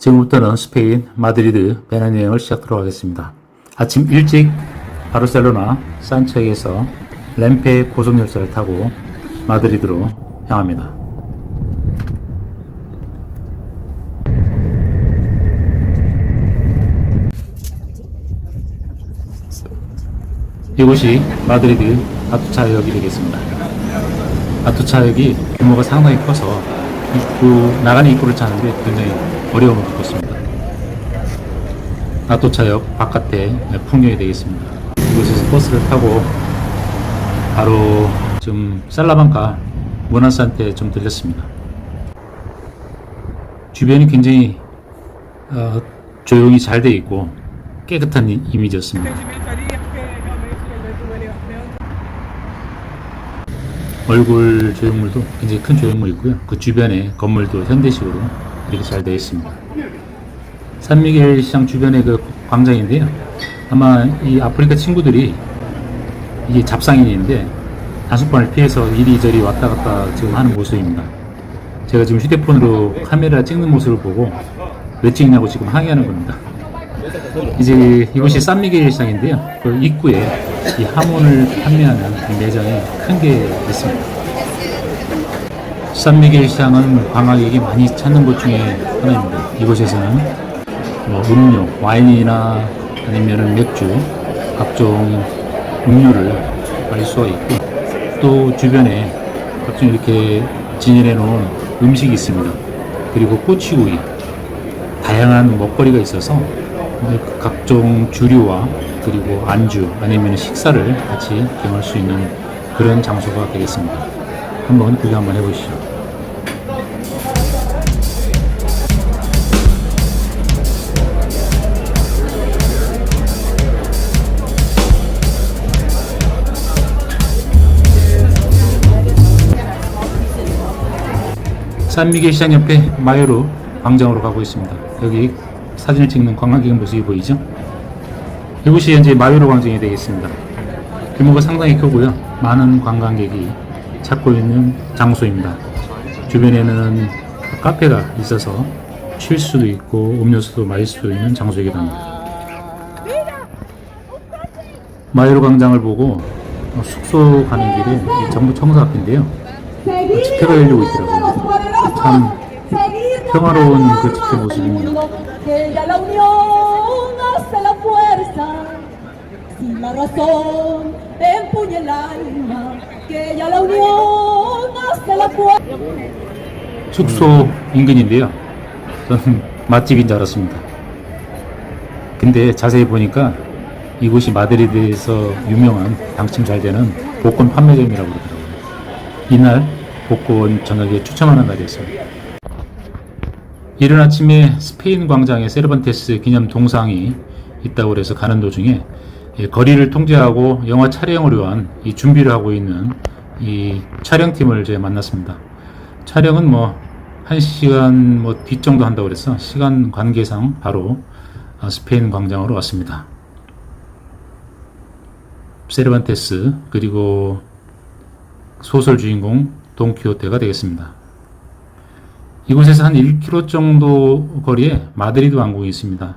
지금부터는 스페인 마드리드 배낭 여행을 시작하도록 하겠습니다. 아침 일찍 바르셀로나 산책에서 램페 고속열차를 타고 마드리드로 향합니다. 이곳이 마드리드 아투차역이 되겠습니다. 아투차역이 규모가 상당히 커서 입구, 나가는 입구를 찾는데 굉장히 어려움을 겪고 있습니다. 아투차역 바깥에 풍경이 되겠습니다. 이곳에서 버스를 타고 바로 좀 살라방카 모나스한테 좀 들렸습니다. 주변이 굉장히 어, 조용히 잘 돼 있고 깨끗한 이- 이미지였습니다. 얼굴 조형물도 굉장히 큰 조형물이 있고요. 그 주변에 건물도 현대식으로 이렇게 잘 되어 있습니다. 산미겔 시장 주변의 그 광장인데요. 아마 이 아프리카 친구들이 이게 잡상인인데 단속반을 피해서 이리저리 왔다 갔다 지금 하는 모습입니다. 제가 지금 휴대폰으로 카메라 찍는 모습을 보고 왜 찍냐고 지금 항의하는 겁니다. 이제 이곳이 산미겔 시장인데요. 그 입구에 이 하몬을 판매하는 이 매장이 큰 게 있습니다. 산미겔 시장은 관광객이 많이 찾는 곳 중에 하나입니다. 이곳에서는 뭐 음료, 와인이나 아니면 맥주, 각종 음료를 알 수가 있고 또 주변에 각종 이렇게 진열해 놓은 음식이 있습니다. 그리고 꼬치구이, 다양한 먹거리가 있어서 각종 주류와 그리고 안주 아니면 식사를 같이 경험할 수 있는 그런 장소가 되겠습니다. 한번 구경 한번 해보시죠. 산미겔 시장 옆에 마요로 광장으로 가고 있습니다. 여기 사진을 찍는 관광객 모습이 보이죠? 이곳이 현재 마요로 광장이 되겠습니다. 규모가 상당히 크고요. 많은 관광객이 찾고 있는 장소입니다. 주변에는 카페가 있어서 쉴 수도 있고 음료수도 마실 수 있는 장소이기도 합니다. 마요로 광장을 보고 숙소 가는 길에 이 정부 청사 앞인데요. 집회가 열리고 있더라고요. 참 평화로운 그 집회 모습입니다. Que ya la unión hace la fuerza. Si la razón empuña el alma, que ya la unión hace la fuerza. 숙소 인근인데요. 저는 맛집인 줄 알았습니다. 근데 자세히 보니까 이곳이 마드리드에서 유명한 당침 잘 되는 복권 판매점이라고 그러더라고요. 이날 복권 저녁에 추첨하는 날이었습니다. 이른 아침에 스페인 광장에 세르반테스 기념 동상이 있다고 해서 가는 도중에 예, 거리를 통제하고 영화 촬영을 위한 이 준비를 하고 있는 이 촬영팀을 제가 만났습니다. 촬영은 뭐, 한 시간 뭐 뒤 정도 한다고 그래서 시간 관계상 바로 아, 스페인 광장으로 왔습니다. 세르반테스, 그리고 소설 주인공 돈키호테가 되겠습니다. 이곳에서 한 1km 정도 거리에 마드리드 왕궁이 있습니다.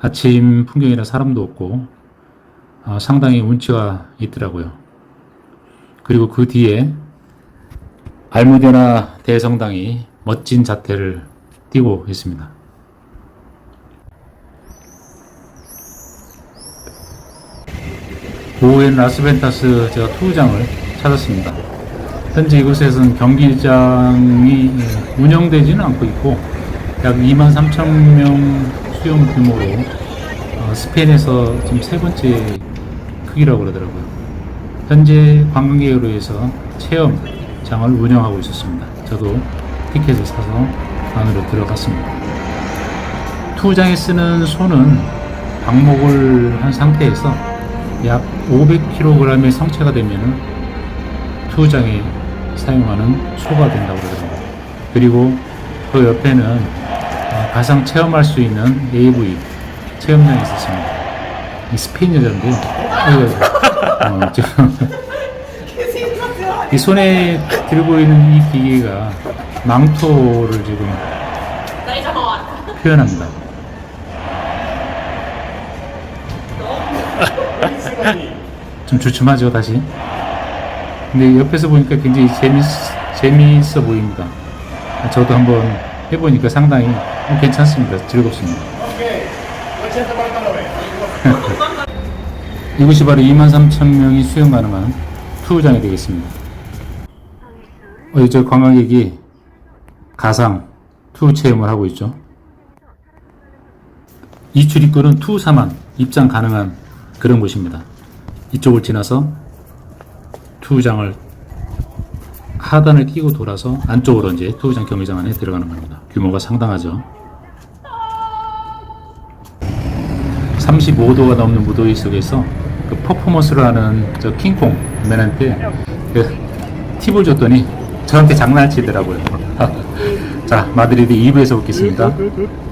아침 풍경이라 사람도 없고 아, 상당히 운치가 있더라고요. 그리고 그 뒤에 알무데나 대성당이 멋진 자태를 띄고 있습니다. 오후엔 라스벤타스 제가 투구장을 찾았습니다. 현재 이곳에서는 경기장이 예, 운영되지는 않고 있고 약 2만 3천 명 수용 규모로 어, 스페인에서 지금 세 번째 크기라고 그러더라고요. 현재 관광객으로 해서 체험장을 운영하고 있었습니다. 저도 티켓을 사서 안으로 들어갔습니다. 투장에 쓰는 소는 방목을 한 상태에서 약 500kg의 성체가 되면 투장에 사용하는 소가 된다고 그러더라고요. 그리고 그 옆에는 어, 가상 체험할 수 있는 AV 체험장이 있었습니다. 이 스페인 여자인데요. 아이고, 어, 지금 이 손에 들고 있는 이 기계가 망토를 지금 표현합니다. 좀 주춤하죠 다시. 근데 옆에서 보니까 굉장히 재밌 재미있어 보입니다. 저도 한번 해보니까 상당히 괜찮습니다. 즐겁습니다. 이곳이 바로 23,000명이 수용 가능한 투우장이 되겠습니다. 어, 저 관광객이 가상 투우 체험을 하고 있죠. 이 출입구는 투우사만 입장 가능한 그런 곳입니다. 이쪽을 지나서 투우장을 하단을 끼고 돌아서 안쪽으로 이제 투우장 경기장 안에 들어가는 겁니다. 규모가 상당하죠. 35도가 넘는 무더위 속에서 그 퍼포먼스를 하는 저 킹콩 맨한테 그 팁을 줬더니 저한테 장난치더라고요. 자, 마드리드 2부에서 뵙겠습니다.